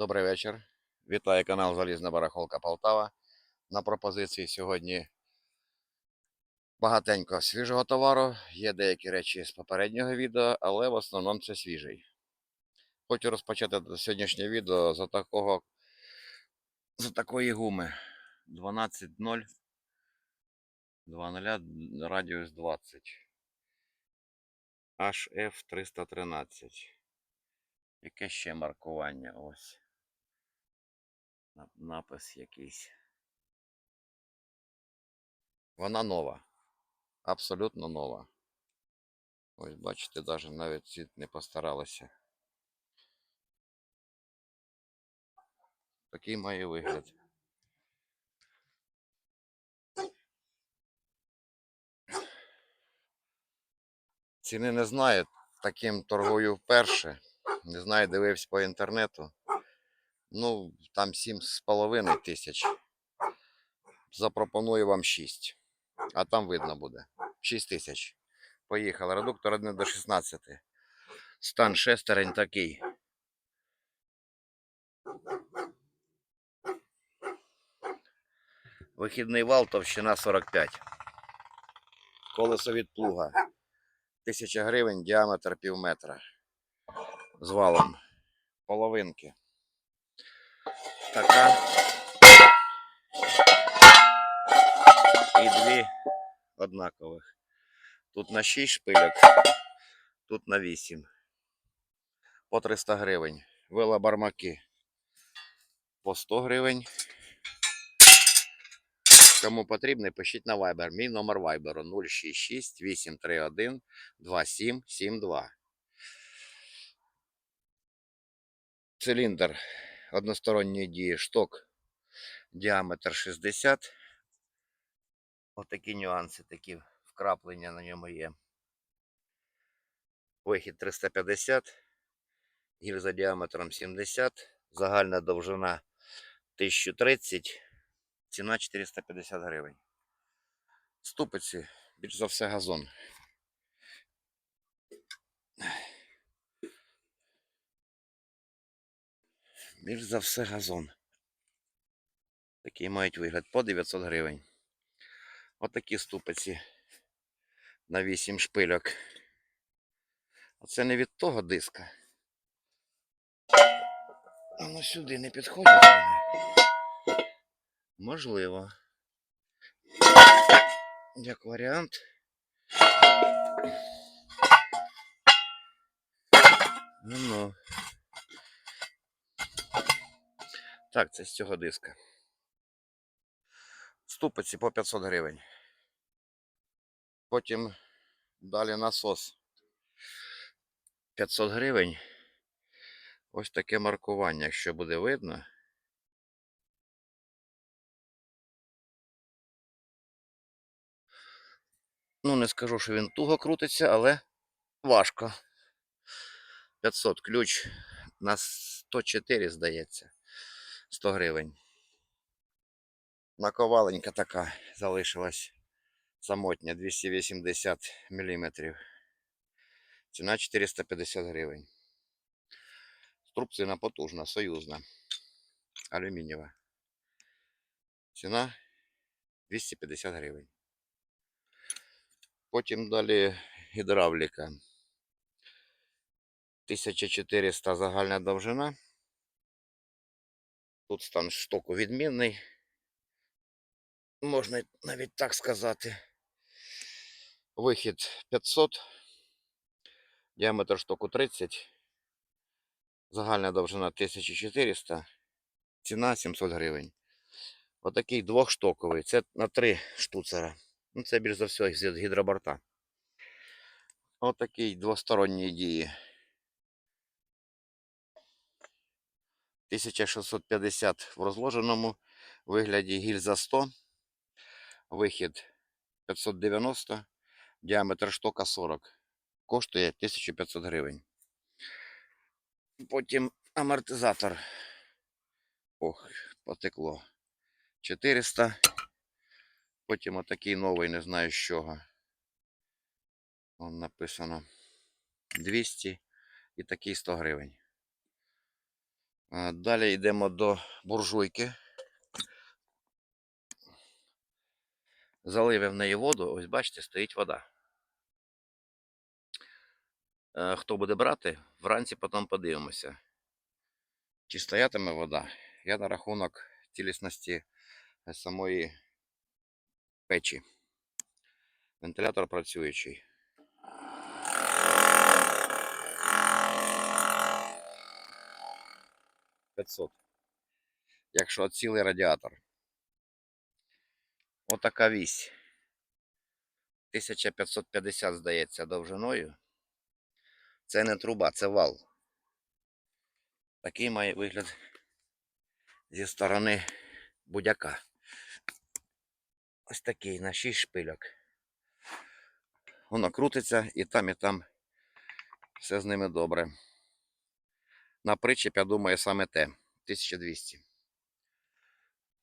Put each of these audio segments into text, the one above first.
Добрий вечір. Вітаю канал Залізна Барахолка Полтава. На пропозиції сьогодні багатенько свіжого товару. Є деякі речі з попереднього відео, але в основному це свіжий. Хочу розпочати сьогоднішнє відео за такого за такої гуми 12.0 2.0 радіус 20 HF 313. Яке ще маркування? Ось. На- Напис якийсь. Вона нова. Абсолютно нова. Ось бачите, навіть навіть ці не постаралися. Такий має вигляд. Ціни не знаю. Таким торгую вперше. Не знаю, дивився по інтернету. Ну, там 7,5 тисяч. Запропоную вам 6. А там видно буде. 6 тисяч. Поїхали. Редуктор 1 до 16. Стан шестерень такий. Вихідний вал товщина 45. Колесо від плуга. 1000 гривень, діаметр пів метра. З валом. Половинки. Така. І дві однакових. Тут на 6 шпильок, тут на 8. По 300 гривень. Вила бармаки по 100 гривень. Кому потрібно, пишіть на Viber. Мій номер Viber 066 831 2772. Циліндр односторонньої дії шток. Діаметр 60. Отакі нюанси, такі вкраплення на ньому є. Вихід 350, гільза діаметром 70, загальна довжина 1030, ціна 450 гривень. Ступиці, більш за все газон. Більш за все газон. Такий мають вигляд по 900 гривень. Отакі ступиці на 8 шпильок. Оце не від того диска. Воно сюди не підходить. Можливо. Як варіант. Ну ну. Так, це з цього диска. Ступиці по 500 гривень. Потім далі насос. 500 гривень. Ось таке маркування, якщо буде видно. Ну, не скажу, що він туго крутиться, але важко. 500 ключ на 104, здається. 100 гривень. Наковаленька така залишилась самотня 280 мм. Ціна 450 гривень. Струбцина потужна, союзна. Алюмінієва. Ціна 250 гривень. Потім далі гідравліка. 1400 загальна довжина. Тут стан штоку відмінний. Можна навіть так сказати. Вихід 500. Діаметр штоку 30. Загальна довжина 1400. Ціна 700 гривень. Отакий двохштоковий. Це на три штуцера. Ну, це більш за все з гідроборта. Отакий двосторонньої дії. 1650 в розложеному вигляді гільза 100. Вихід 590. Діаметр штока 40. Коштує 1500 гривень. Потім амортизатор. Ох, потекло. 400. Потім отакий новий, не знаю з чого. Вон написано 200 і такий 100 гривень. А, Далі йдемо до буржуйки. Залив в неї воду, ось бачите, стоїть вода. Е, Хто буде брати, вранці потім подивимося. Чи стоятиме вода? Я на рахунок цілісності е, самої печі. Вентилятор працюючий. П'ятсот. Якщо цілий радіатор. Отака вісь. 1550, здається, довжиною. Це не труба, це вал. Такий має вигляд зі сторони будяка. Ось такий на 6 шпильок. Воно крутиться і там, і там все з ними добре. На причеп, я думаю, саме те. 1200.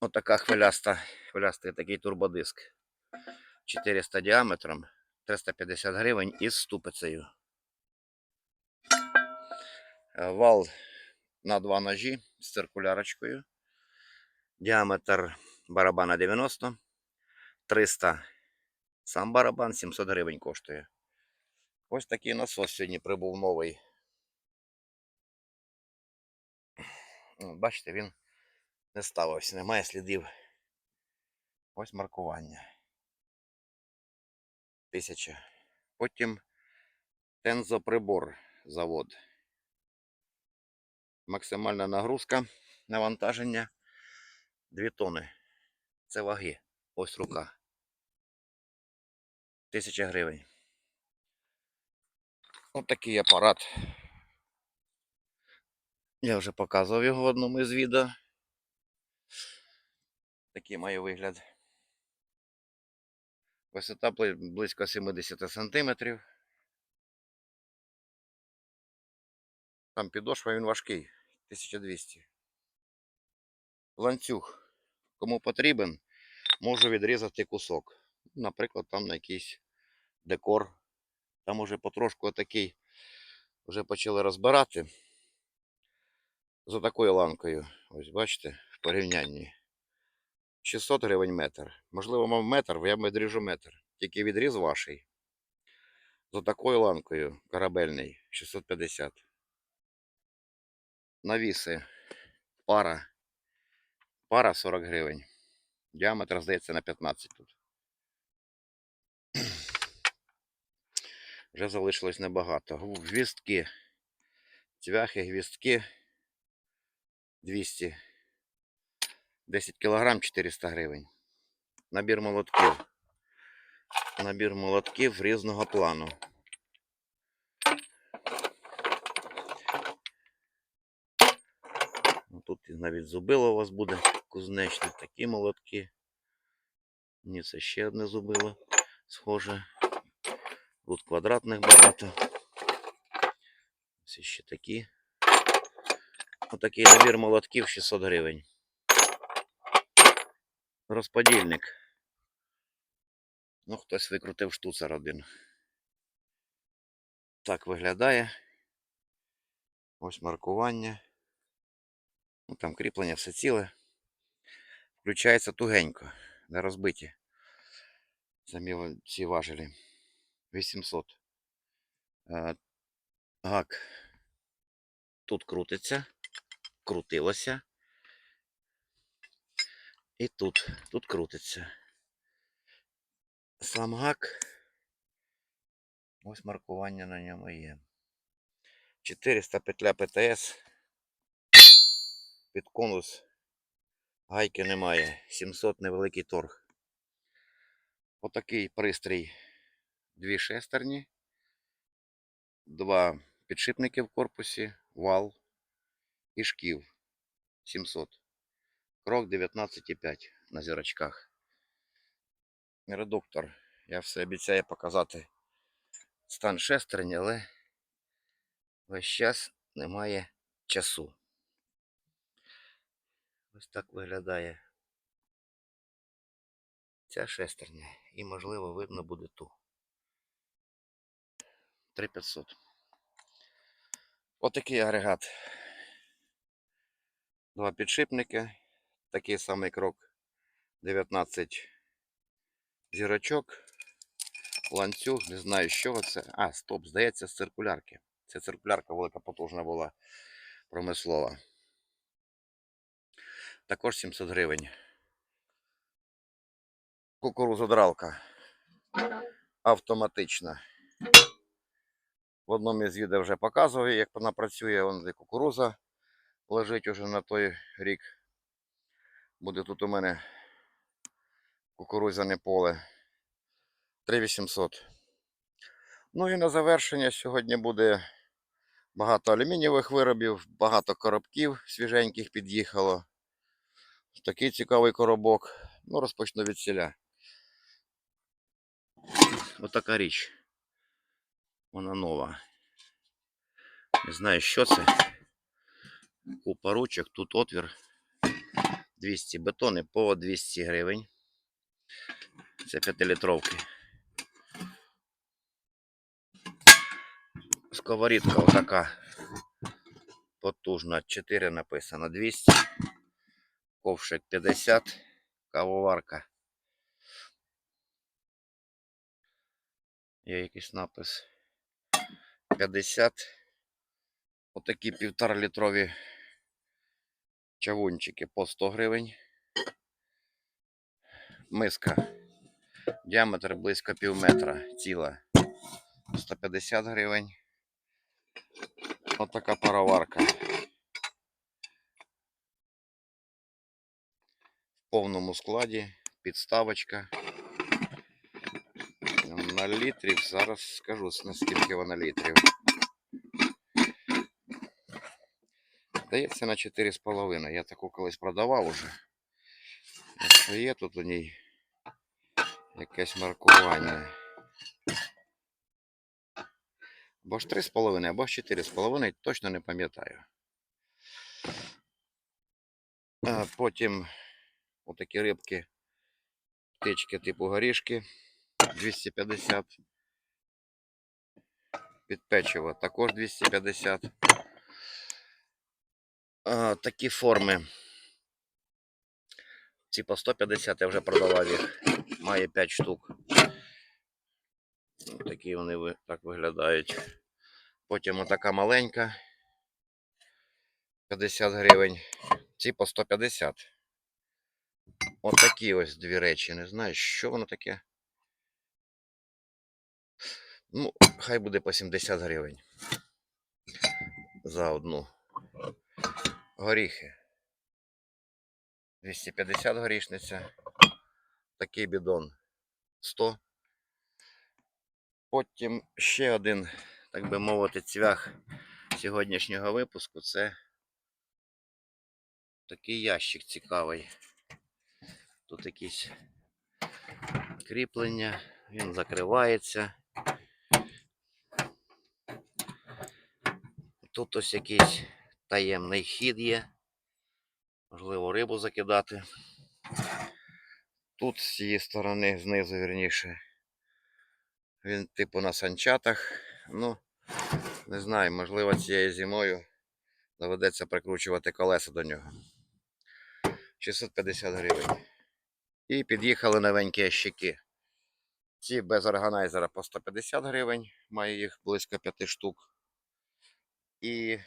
Отака хвиляста, хвилястий такий турбодиск. 400 діаметром, 350 гривень із ступицею. Е, Вал на два ножі з циркулярочкою. Діаметр барабана 90. 300 сам барабан 700 гривень коштує. Ось такий насос сьогодні прибув новий. Бачите, він не ставився, немає слідів. Ось маркування. Тисяча. Потім тензоприбор завод. Максимальна нагрузка навантаження 2 тони. Це ваги. Ось рука. Тисяча гривень. Ось такий апарат. Я вже показував його в одному із відео. Такий має вигляд. Висота близько 70 сантиметрів. Там підошва він важкий. 1200. Ланцюг. Кому потрібен, можу відрізати кусок. Наприклад, там на якийсь декор. Там уже потрошку отакий вже почали розбирати. За такою ланкою. Ось бачите, в порівнянні. 600 гривень метр. Можливо, мав метр, я відріжу метр. Тільки відріз ваший. За такою ланкою корабельний 650. Навіси. Пара. Пара 40 гривень. Діаметр, здається, на 15 тут. Вже залишилось небагато. Гвіздки. Цвяхи, гвіздки. 200. 10 кілограм 400 гривень. Набір молотків. Набір молотків різного плану. Ну, Тут навіть зубило у вас буде кузнечне. Такі молотки. Ні, це ще одне зубило. Схоже. Тут квадратних багато. Ось ще такі. Отакий набір молотків 600 гривень. Розподільник. Ну, хтось викрутив штуцер один. Так виглядає. Ось маркування. Ну, там кріплення все ціле. Включається тугенько, не розбиті. Самі ці важелі. 800. Е, Гак тут крутиться, крутилося. І тут, тут крутиться. Сам гак. Ось маркування на ньому є. 400 петля ПТС. Під конус гайки немає. 700 невеликий торг. Отакий пристрій. Дві шестерні. Два підшипники в корпусі, вал і шків 700. Крок 19,5 на зірочках. Редуктор. Я все обіцяю показати стан шестерні, але весь час немає часу. Ось так виглядає ця шестерня. І можливо видно буде ту. 3500. Отакий агрегат. Два підшипники. Такий самий крок. 19 зірочок. Ланцюг, не знаю, з чого це. А, стоп, здається, з циркулярки. Це циркулярка велика потужна була промислова. Також 700 гривень. Кукурузодралка. Автоматична. В одному із відео вже показував, як вона працює. Вон кукуруза лежить уже на той рік. Буде тут у мене кукурузяне поле. 3800. Ну і на завершення сьогодні буде багато алюмінієвих виробів, багато коробків свіженьких під'їхало. Такий цікавий коробок. Ну, розпочну від селя. Отака річ. Вона нова. Не знаю, що це. Купа ручок, тут отвір. 200 бетони по 200 гривень. Це 5-літровки. Сковорідка отака. Потужна. 4 написано 200. Ковшик 50. Кавоварка. Є якийсь напис. 50. Отакі півтора літрові чавунчики по 100 гривень. Миска. Діаметр близько пів метра. Ціла. 150 гривень. Отака пароварка. В повному складі. Підставочка. На літрів. Зараз скажу, наскільки вона літрів. Здається на 4,5. Я таку колись продавав уже. Якщо є тут у ній якесь маркування. Або ж 3,5, або ж 4,5, точно не пам'ятаю. Потім отакі рибки, птички типу горішки 250. Під печиво також 250. А, такі форми. Ці по 150 я вже продавав їх. Має 5 штук. Такі вони так виглядають. Потім отака маленька. 50 гривень. Ці по 150. Отакі ось дві речі. Не знаю, що воно таке. Ну, хай буде по 70 гривень. За одну. Горіхи. 250 горішниця. Такий бідон 100. Потім ще один, так би мовити, цвях сьогоднішнього випуску. Це такий ящик цікавий. Тут якісь кріплення, він закривається. Тут ось якийсь таємний хід є. Можливо, рибу закидати. Тут з цієї сторони, знизу вірніше. Він типу на санчатах. Ну, не знаю, можливо, цією зимою доведеться прикручувати колеса до нього. 650 гривень. І під'їхали новенькі ящики. Ці без органайзера по 150 гривень. Маю їх близько 5 штук. І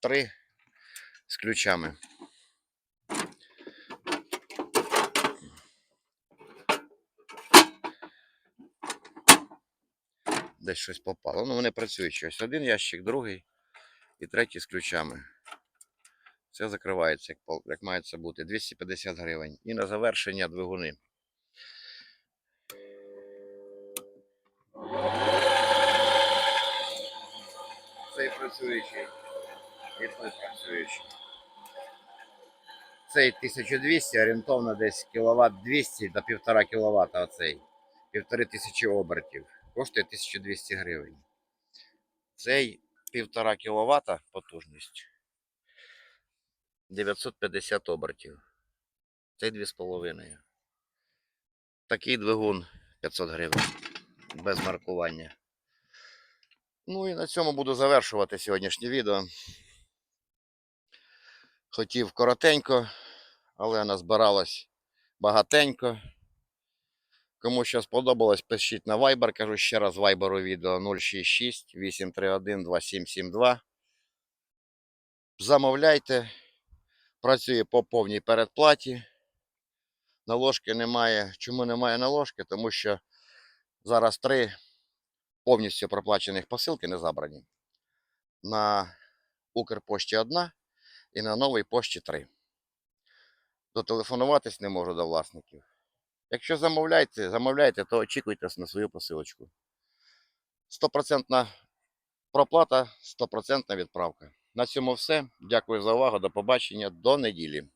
три з ключами. Десь щось попало. Ну, вони працюють щось. Один ящик, другий і третій з ключами. Все закривається, як, як має це бути. 250 гривень. І на завершення двигуни. Цей працюючий. Той працюючий. Цей 1200, орієнтовно десь кіловат 200 до 1,5 кВт оцей. Півтори тисячі обертів. Коштує 1200 гривень. Цей 1,5 кВт потужність. 950 обертів. Цей 2,5. Такий двигун 500 гривень. Без маркування. Ну і на цьому буду завершувати сьогоднішнє відео. Хотів коротенько, але назбиралось багатенько. Кому що сподобалось, пишіть на Viber. Кажу ще раз Viber відео 066 831 2772. Замовляйте. Працює по повній передплаті. Наложки немає. Чому немає наложки? Тому що зараз три повністю проплачених посилки не забрані. На Укрпошті одна і на новій пошті 3. Дотелефонуватись не можу до власників. Якщо замовляєте, замовляєте, то очікуйте на свою посилочку. Стопроцентна проплата, стопроцентна відправка. На цьому все. Дякую за увагу. До побачення. До неділі.